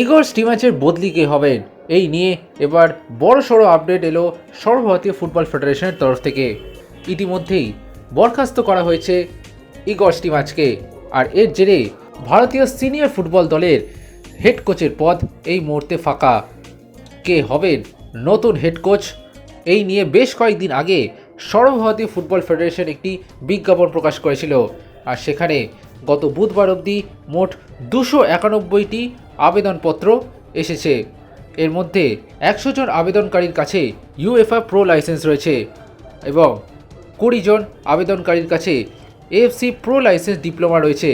Igor স্টিমাচের বদলি কে হবেন এই নিয়ে এবার বড় সড়ো আপডেট এলো সর্বভারতীয় ফুটবল ফেডারেশনের তরফ থেকে। ইতিমধ্যেই বরখাস্ত করা হয়েছে ইগর স্টিমাচকে আর এর জেরে ভারতীয় সিনিয়র ফুটবল দলের হেড কোচের পদ এই মুহূর্তে ফাঁকা। কে হবেন নতুন হেড কোচ এই নিয়ে বেশ কয়েকদিন আগে সর্বভারতীয় ফুটবল ফেডারেশন একটি বিজ্ঞাপন প্রকাশ করেছিল। আর সেখানে গত বুধবার অবধি মোট দুশো একানব্বইটি আবেদনপত্র এসেছে। এর মধ্যে একশো জন আবেদনকারীর কাছে ইউএফআ প্রো লাইসেন্স রয়েছে এবং কুড়ি জন আবেদনকারীর কাছে এএফসি প্রো লাইসেন্স ডিপ্লোমা রয়েছে।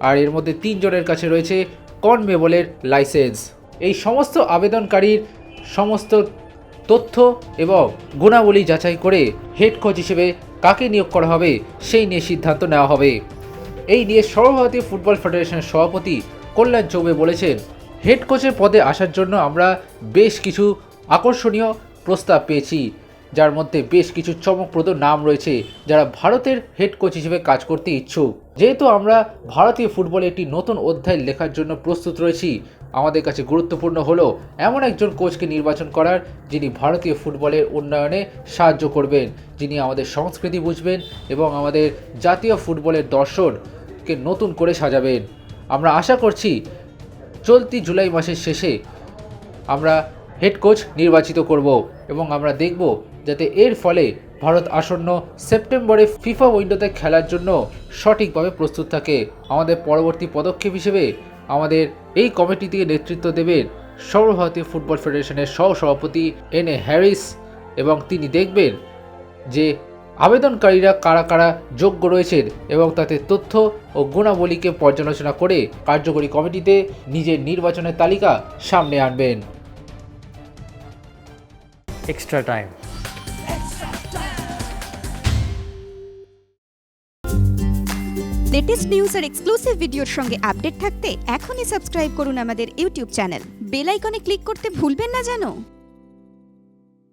আর এর মধ্যে তিনজনের কাছে রয়েছে কনমেবলের লাইসেন্স এই সমস্ত আবেদনকারীর সমস্ত তথ্য এবং গুণাবলী যাচাই করে হেড কোচ হিসেবে কাকে নিয়োগ করা হবে, সেই নিয়ে সিদ্ধান্ত নেওয়া হবে। এই নিয়ে সর্বভারতীয় ফুটবল ফেডারেশনের সভাপতি কল্যাণ চৌবে বলেছেন, হেড কোচের পদে আসার জন্য আমরা বেশ কিছু আকর্ষণীয় প্রস্তাব পেয়েছি, যার মধ্যে বেশ কিছু চমকপ্রদ নাম রয়েছে যারা ভারতের হেড কোচ হিসেবে কাজ করতে ইচ্ছুক। যেহেতু আমরা ভারতীয় ফুটবলে একটি নতুন অধ্যায় লেখার জন্য প্রস্তুত রয়েছি, আমাদের কাছে গুরুত্বপূর্ণ হলো এমন একজন কোচকে নির্বাচন করার যিনি ভারতীয় ফুটবলের উন্নয়নে সাহায্য করবেন, যিনি আমাদের সংস্কৃতি বুঝবেন এবং আমাদের জাতীয় ফুটবলের দর্শনকে নতুন করে সাজাবেন। আমরা আশা করছি চলতি জুলাই মাসের শেষে আমরা হেড কোচ নির্বাচিত করব এবং আমরা দেখব যাতে এর ফলে ভারত আসন্ন সেপ্টেম্বরে ফিফা উইন্ডোতে খেলার জন্য সঠিকভাবে প্রস্তুত থাকে। আমাদের পরবর্তী পদক্ষেপ হিসেবে আমাদের এই কমিটিতে নেতৃত্ব দেবেন সর্বভারতীয় ফুটবল ফেডারেশনের সহ সভাপতি এন এ হ্যারিস এবং তিনি দেখবেন যে আবেদনকারীরা কারা কারা যোগ্য রয়েছেন এবং তাতে তথ্য ও গুণাবলীকে পর্যালোচনা করে কার্যকরী কমিটিতে নিজের নির্বাচনের তালিকা সামনে আনবেন। এক্সট্রা টাইম লেটেস্ট নিউজ আর এক্সক্লুসিভ ভিডিওর সঙ্গে আপডেট থাকতে এখনই সাবস্ক্রাইব করুন আমাদের ইউটিউব চ্যানেল বেল আইকনে ক্লিক করতে ভুলবেন না জানো